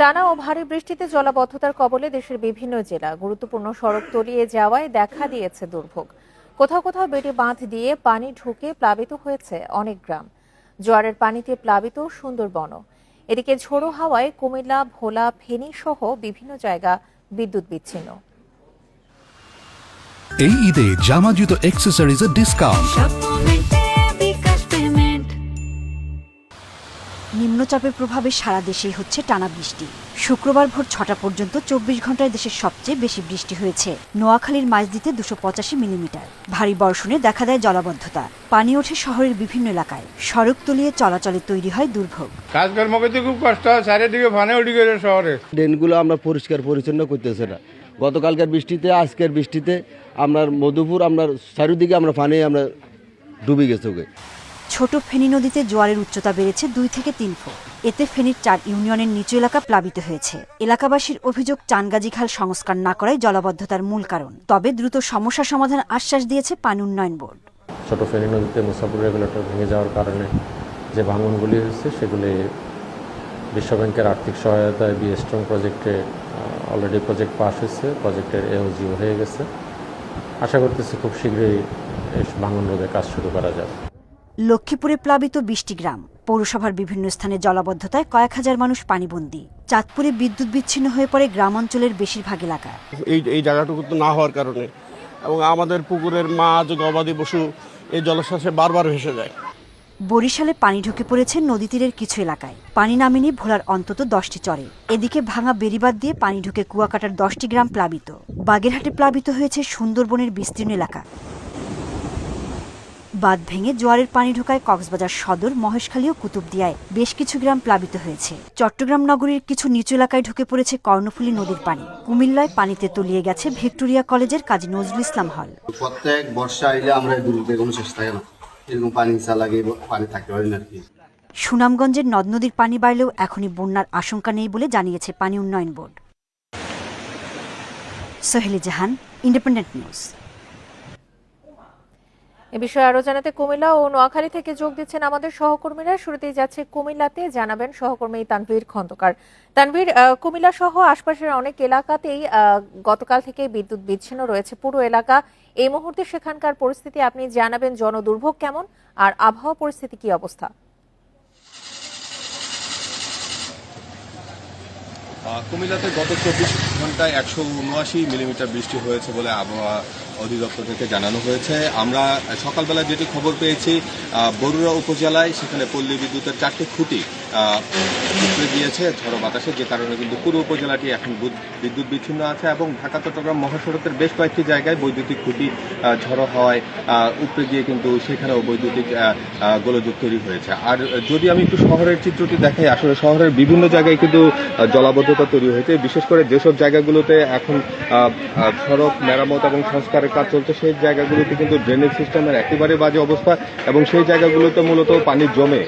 টানা ও ভারী বৃষ্টিতে জলাবদ্ধতার কবলে দেশের বিভিন্ন জেলা গুরুত্বপূর্ণ সড়ক তলিয়ে যাওয়ায় দেখা দিয়েছে দুর্ভোগ। কোথাও কোথাও বেড়ে বাঁধ দিয়ে পানি ঢুকে প্লাবিত হয়েছে অনেক গ্রাম। জোয়ারের পানিতে প্লাবিত সুন্দরবন এদিকে ঝোড়ো হাওয়ায় কুমিল্লা ভোলা ফেনী সহ বিভিন্ন জায়গা বিদ্যুৎ বিচ্ছিন্ন। এই ঈদে জামা জুতো অ্যাক্সেসরিজের ডিসকাউন্ট নিম্নচাপের প্রভাবে সারা দেশেই হচ্ছে টানা বৃষ্টি। শুক্রবার ভোর ছটা পর্যন্ত চব্বিশ ঘন্টায় দেশের সবচেয়ে বেশি বৃষ্টি হয়েছে। নোয়াখালীর মাঝদিতে দুশো পঁচাশি মিলিমিটার। ভারী বর্ষণে দেখা দেয় জলাবদ্ধতা। পানি ওঠে শহরের বিভিন্ন এলাকায়। সড়ক তলিয়ে চলাচলে তৈরি হয় দুর্ভোগ। কাজকর্ম করতে খুব কষ্ট হয় চারিদিকে ফানে উঠে গেছে শহরে। ড্রেনগুলো আমরা পরিষ্কার পরিচ্ছন্ন করতেছে না। গতকালকার বৃষ্টিতে আজকের বৃষ্টিতে আপনার মধুপুর আপনার চারিদিকে আমরা পানি আমরা ডুবে গেছে ওকে। ছোট ফেনী নদীতে জোয়ারের উচ্চতা বেড়েছে দুই থেকে তিন ফুট। এতে ফেনীর চার ইউনিয়নের নিচু এলাকা প্লাবিত হয়েছে। এলাকাবাসীর অভিযোগ চানগাজী খাল সংস্কার না করাই জলাবদ্ধতার মূল কারণ। তবে দ্রুত সমস্যা সমাধান আশ্বাস দিয়েছে পানি উন্নয়ন বোর্ড। ছোট ফেনী নদীতে মুসাফুর রেগুলেটর ভেঙে যাওয়ার কারণে যে ভাঙনগুলি হয়েছে, সেগুলি বিশ্বব্যাংকের আর্থিক সহায়তায় বি স্ট্রং প্রজেক্টে অলরেডি প্রজেক্ট পাস হয়েছে প্রজেক্টের এওজিও হয়ে গেছে। আশা করতেছি খুব শীঘ্রই ভাঙন রোধের কাজ শুরু করা যাবে। লক্ষ্মীপুরে প্লাবিত বিশটি গ্রাম। পৌরসভার বিভিন্ন স্থানে জলাবদ্ধতায় কয়েক হাজার মানুষ পানিবন্দী। চাঁদপুরে বিদ্যুৎ বিচ্ছিন্ন হয়ে পড়ে গ্রাম অঞ্চলের বেশিরভাগ এলাকা। এই এই জায়গাটুকু তো না হওয়ার কারণে। এবং আমাদের পুকুরের মাছ গবাদি পশু এই জলশ্বাসে বারবার ভেসে যায়। বরিশালে পানি ঢুকে পড়েছে নদী তীরের কিছু এলাকায়। পানি নামেনি ভোলার অন্তত দশটি চরে। এদিকে ভাঙা বেড়িবাদ দিয়ে পানি ঢুকে কুয়াকাটার দশটি গ্রাম প্লাবিত। বাগেরহাটে প্লাবিত হয়েছে সুন্দরবনের বিস্তীর্ণ এলাকা। বাঁধ ভেঙে জোয়ারের পানি ঢোকায় কক্সবাজার সদর মহেশখালী ও কুতুবদিয়ায় বেশ কিছু গ্রাম প্লাবিত হয়েছে। চট্টগ্রাম নগরীর কিছু নিচু এলাকায় ঢুকে পড়েছে কর্ণফুলী নদীর পানি। কুমিল্লায় পানিতে তলিয়ে গেছে ভিক্টোরিয়া কলেজের কাজী নজরুল ইসলাম হল। প্রত্যেক বর্ষা আইলে আমরা দুর্যোগের কোনো শেষ থাকে না। এরকম পানি লাগে পানি থাকতে পারি না সুনামগঞ্জের নদ নদীর পানি বাড়লেও এখনই বন্যার আশঙ্কা নেই বলে জানিয়েছে পানি উন্নয়ন board. Soheli Jahan Independent News. এ বিষয়ে আরও জানাতে কুমিল্লা ও নোয়াখালী থেকে যোগ দিচ্ছেন আমাদের সহকর্মীরা। শুরুতেই যাচ্ছে কুমিল্লাতে, জানাবেন সহকর্মী তানভীর খন্দকার। তানভীর কুমিল্লা সহ আশপাশের অনেক এলাকাতেই গতকাল থেকে বিদ্যুৎ বিচ্ছিন্ন রয়েছে। পুরো এলাকা এই মুহূর্তে সেখানকার পরিস্থিতি আপনি জানাবেন জনদুর্ভোগ কেমন? আর আবহাওয়া পরিস্থিতি কি অবস্থা? কুমিল্লাতে গত চব্বিশ ঘন্টায় একশো উনআশি মিলিমিটার বৃষ্টি হয়েছে বলে আবহাওয়া অধিদপ্তর থেকে জানানো হয়েছে। আমরা সকালবেলা যেটি খবর পেয়েছি বরুড়া উপজেলায় সেখানে পল্লী বিদ্যুতের চারটি খুঁটি উপড়ে গিয়েছে ঝড়ো বাতাসে, যে কারণে কিন্তু পুরো উপজেলাটি এখন বিদ্যুৎ বিচ্ছিন্ন আছে এবং ঢাকা, চট্টগ্রাম মহাসড়কের বেশ কয়েকটি জায়গায় বৈদ্যুতিক খুঁটি ঝড়ো হওয়ায় উপড়ে গিয়ে কিন্তু সেখানেও বৈদ্যুতিক গোলযোগ তৈরি হয়েছে। আর যদি আমি একটু শহরের চিত্রটি দেখাই, আসলে শহরের বিভিন্ন জায়গায় কিন্তু জলাবদ্ধতা তৈরি হয়েছে। বিশেষ করে যেসব জায়গাগুলোতে এখন সড়ক মেরামত এবং সংস্কারের কাজ চলছে, সেই জায়গাগুলোতে কিন্তু ড্রেনেজ সিস্টেমের একেবারে বাজে অবস্থা এবং সেই জায়গাগুলোতে মূলত পানি জমে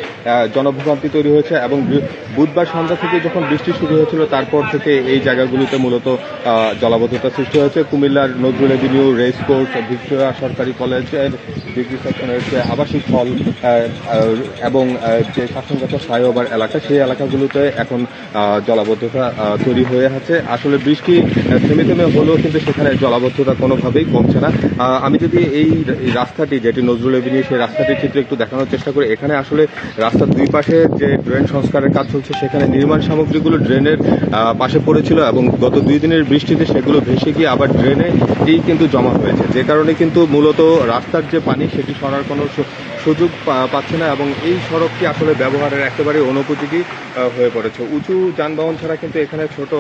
জনভোগান্তি তৈরি হয়েছে। এবং বুধবার সন্ধ্যা থেকে যখন বৃষ্টি শুরু হয়েছিল, তারপর থেকে এই জায়গাগুলোতে মূলত জলাবদ্ধতা সৃষ্টি হয়েছে। কুমিল্লার Nazrul avenue, race course, Victoria সরকারি কলেজের ডিগ্রি সেকশনের যে আবাসিক হল এবং যে শাসনগত ফ্লাইওভার এলাকা, সেই এলাকাগুলোতে এখন জলাবদ্ধতা তৈরি হয়ে আছে। আসলে বৃষ্টি থেমে থেমে হলেও কিন্তু সেখানে জলাবদ্ধতা কোনোভাবেই কমছে না। আমি যদি এই এই রাস্তাটি, যেটি নজরুল এভিনিউ, সেই রাস্তাটির চিত্র একটু দেখানোর চেষ্টা করি, এখানে আসলে রাস্তার দুই পাশে যে ড্রেন সংস্কারের কাজ চলছে, সেখানে নির্মাণ সামগ্রীগুলো ড্রেনের পাশে পড়েছিল এবং গত দুই দিনের বৃষ্টিতে সেগুলো ভেসে গিয়ে আবার ড্রেনে এই কিন্তু জমা হয়েছে। যে কারণে কিন্তু মূলত রাস্তার যে পানি, সেটি সরার কোনো সুযোগ পাচ্ছে না এবং এই সড়কটি আসলে ব্যবহারের একেবারে অনুপযোগী হয়ে পড়েছে। উঁচু যানবাহন ছাড়া কিন্তু এখানে ছোট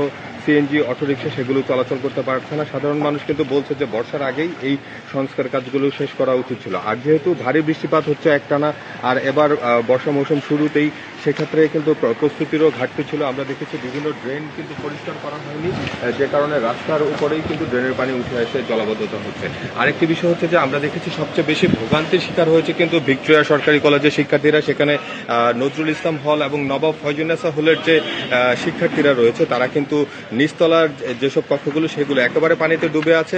সিএনজি, অটোরিকশা সেগুলো চলাচল করতে পারছে না। সাধারণ মানুষ কিন্তু বলছে যে বর্ষার আগেই এই সংস্কার কাজগুলো শেষ করা উচিত ছিল। আর যেহেতু ভারী বৃষ্টিপাত হচ্ছে একটানা, আর এবার বর্ষা মৌসুম শুরুতেই সেক্ষেত্রে কিন্তু প্রস্তুতিরও ঘাটতি ছিল। আমরা দেখেছি বিভিন্ন ড্রেন কিন্তু পরিষ্কার করা হয়নি যে কারণে রাস্তার উপরেই কিন্তু ড্রেনের পানি উঠে এসে জলাবদ্ধতা হচ্ছে। আরেকটি বিষয় হচ্ছে যে আমরা দেখেছি সবচেয়ে বেশি ভোগান্তির শিকার হয়েছে কিন্তু ভিক্টোরিয়া সরকারি কলেজের শিক্ষার্থীরা, সেখানে নজরুল ইসলাম হল এবং নবাব ফয়জুন্নেসা হলের যে শিক্ষার্থীরা রয়েছে, তারা কিন্তু নিচতলার যেসব কক্ষগুলো, সেগুলো একেবারে পানিতে ডুবে আছে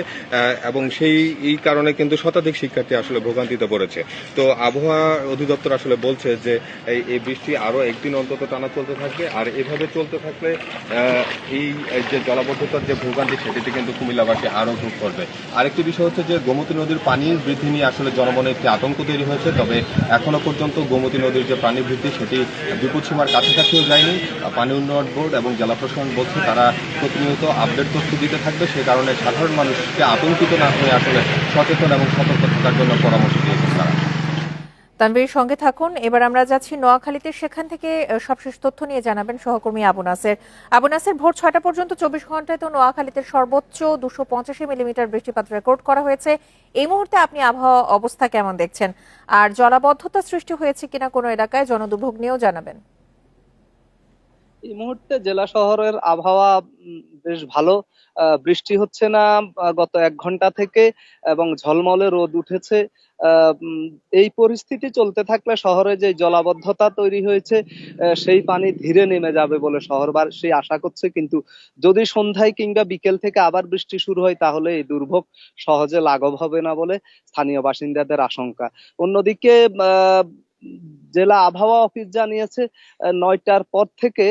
এবং সেই, এই কারণে কিন্তু শতাধিক শিক্ষার্থী আসলে ভোগান্তিতে পড়েছে। তো আবহাওয়া অধিদপ্তর আসলে বলছে যে, এই বৃষ্টি আরও একদিন অন্তত টানা চলতে থাকবে। আর এভাবে চলতে থাকলে এই যে জলাবদ্ধতার যে ভোগান্তি, সেটিতে কিন্তু কুমিল্লাবাসী আরও ভোগ করবে। আরেকটি বিষয় হচ্ছে যে গোমতী নদীর পানি বৃদ্ধি নিয়ে আসলে জনমনে একটি আতঙ্ক তৈরি হয়েছে, তবে এখনও পর্যন্ত গোমতী নদীর যে পানি বৃদ্ধি, সেটি বিপদসীমার কাছাকাছিও যায়নি। পানি উন্নয়ন বোর্ড এবং জেলা প্রশাসন বলছে তারা প্রতিনিয়ত আপডেট তথ্য দিতে থাকবে। সে কারণে সাধারণ মানুষকে আতঙ্কিত না হয়ে আসলে সচেতন এবং সতর্ক থাকার জন্য পরামর্শ দিয়েছেন তারা। তানভীর সঙ্গে থাকুন। এবার আমরা যাচ্ছি নোয়াখালীতে। সেখান থেকে সবশেষ তথ্য নিয়ে জানাবেন সহকর্মী আবু নাসের। আবু নাসের, ভোর ছয়টা পর্যন্ত চব্বিশ ঘন্টায় তো নোয়াখালীতে সর্বোচ্চ দুশো পঁচাশি মিলিমিটার বৃষ্টিপাত রেকর্ড করা হয়েছে। এই মুহূর্তে আপনি আবহাওয়া অবস্থা কেমন দেখছেন? আর জলাবদ্ধতা সৃষ্টি হয়েছে কিনা কোনো এলাকায়, জনদুর্ভোগ নিয়েও জানাবেন। এই মুহূর্তে জেলা শহরের আবহাওয়া বেশ ভালো। বৃষ্টি হচ্ছে না গত এক ঘণ্টা থেকে, এবং ঝলমলে রোদ উঠেছে। এই পরিস্থিতি চলতে থাকলে শহরে যে জলাবদ্ধতা তৈরি হয়েছে সেই পানি ধীরে নেমে যাবে বলে শহরবার সেই আশা করছে। কিন্তু যদি সন্ধ্যায় কিংবা বিকেল থেকে আবার বৃষ্টি শুরু হয়, তাহলে এই দুর্ভোগ সহজে লাঘব হবে না বলে স্থানীয় বাসিন্দাদের আশঙ্কা। অন্যদিকে জেলা আবহাওয়া অফিস জানিয়েছে নয়টার পর থেকে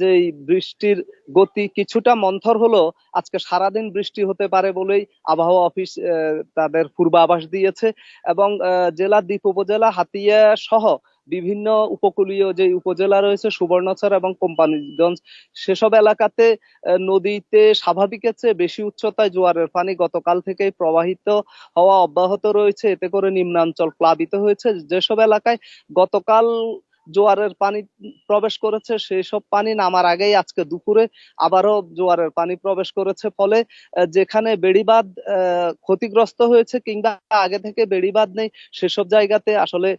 যে বৃষ্টির গতি কিছুটা মন্থর হলো, আজকে সারাদিন বৃষ্টি হতে পারে বলেই আবহাওয়া অফিস তাদের পূর্বাভাস দিয়েছে এবং জেলা দ্বীপ উপজেলা হাতিয়া সহ বিভিন্ন উপকূলীয় যে উপজেলা রয়েছে, সুবর্ণচর এবং কোম্পানিগঞ্জ, সেসব এলাকাতে নদীতে স্বাভাবিকের চেয়ে বেশি উচ্চতায় জোয়ারের পানি গতকাল থেকেই প্রবাহিত হওয়া অব্যাহত রয়েছে। এতে করে নিম্নাঞ্চল প্লাবিত হয়েছে। যেসব এলাকায় গতকাল জোয়ারের পানি প্রবেশ করেছে, সেই সব পানি নামার আগেই আজকে দুপুরে আবারও জোয়ারের পানি প্রবেশ করেছে। ফলে যেখানে বেড়িবাঁধ ক্ষতিগ্রস্ত হয়েছে কিংবা আগে থেকে বেড়িবাঁধ নেই, সেসব জায়গাতে আসলে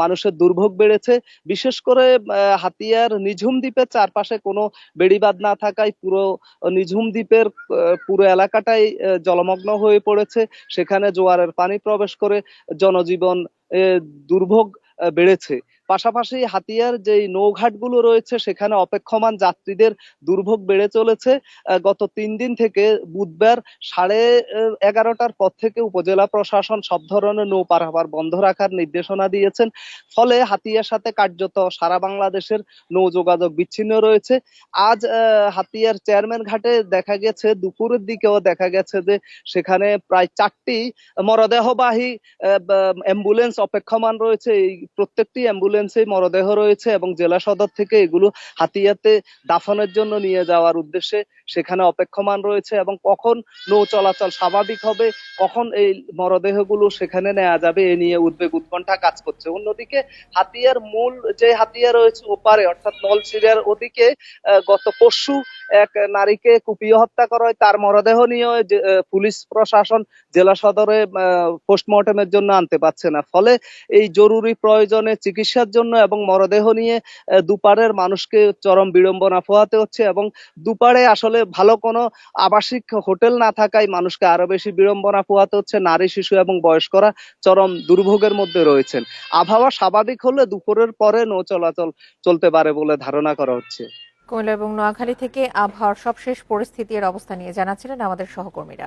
মানুষের দুর্ভোগ বেড়েছে। বিশেষ করে হাতিয়ার নিঝুম দ্বীপের চারপাশে কোনো বেড়িবাঁধ না থাকায় পুরো নিঝুম দ্বীপের পুরো এলাকাটাই জলমগ্ন হয়ে পড়েছে। সেখানে জোয়ারের পানি প্রবেশ করে জনজীবন দুর্ভোগ বেড়েছে। পাশাপাশি হাতিয়ার যে নৌঘাটগুলো রয়েছে, সেখানে অপেক্ষমান যাত্রীদের দুর্ভোগ বেড়ে চলেছে। গত তিন দিন থেকে বুধবার সাড়ে এগারোটার পর থেকে উপজেলা প্রশাসন সব ধরনের নৌ পারাপার বন্ধ রাখার নির্দেশনা দিয়েছেন। ফলে হাতিয়ার সাথে কার্যত সারা বাংলাদেশের নৌ যোগাযোগ বিচ্ছিন্ন রয়েছে। আজ হাতিয়ার চেয়ারম্যান ঘাটে দেখা গেছে, দুপুরের দিকেও দেখা গেছে যে সেখানে প্রায় চারটি মরদেহবাহী অ্যাম্বুলেন্স অপেক্ষমান রয়েছে। এই প্রত্যেকটি অ্যাম্বুলেন্সে মরদেহ রয়েছে এবং জেলা সদর থেকে এগুলো হাতিয়াতে দাফনের জন্য নিয়ে যাওয়ার উদ্দেশ্যে সেখানে অপেক্ষমান রয়েছে এবং কখন নৌ চলাচল স্বাভাবিক হবে, কখন এই মরদেহগুলো সেখানে নেওয়া যাবে, এ নিয়ে উদ্বেগ উৎকণ্ঠা কাজ করছে। অন্যদিকে হাতিয়ার মূল যে হাতিয়া রয়েছে ওপারে, অর্থাৎ নলছিরিয়ার ওদিকে গত পরশু এক নারীকে কুপিয়ে হত্যা করা হয়, তার মরদেহ নিয়ে পুলিশ প্রশাসন জেলা সদরে পোস্টমর্টমের জন্য আনতে পারছে না। ফলে এই জরুরি প্রয়োজনে চিকিৎসার জন্য এবং মরদেহ নিয়ে দুপারের মানুষকে চরম বিড়ম্বনা পোহাতে হচ্ছে এবং দুপারে আসলে ভালো কোনো আবাসিক হোটেল না থাকায় মানুষকে আরও বেশি বিড়ম্বনা পোহাতে হচ্ছে। নারী, শিশু এবং বয়স্করা চরম দুর্ভোগের মধ্যে রয়েছেন। আবহাওয়া স্বাভাবিক হলে দুপুরের পরে নৌ চলাচল চলতে পারে বলে ধারণা করা হচ্ছে। কুমিল্লা এবং নোয়াখালী থেকে আবহাওয়ার সবশেষ পরিস্থিতির অবস্থা নিয়ে জানাচ্ছিলেন আমাদের সহকর্মীরা।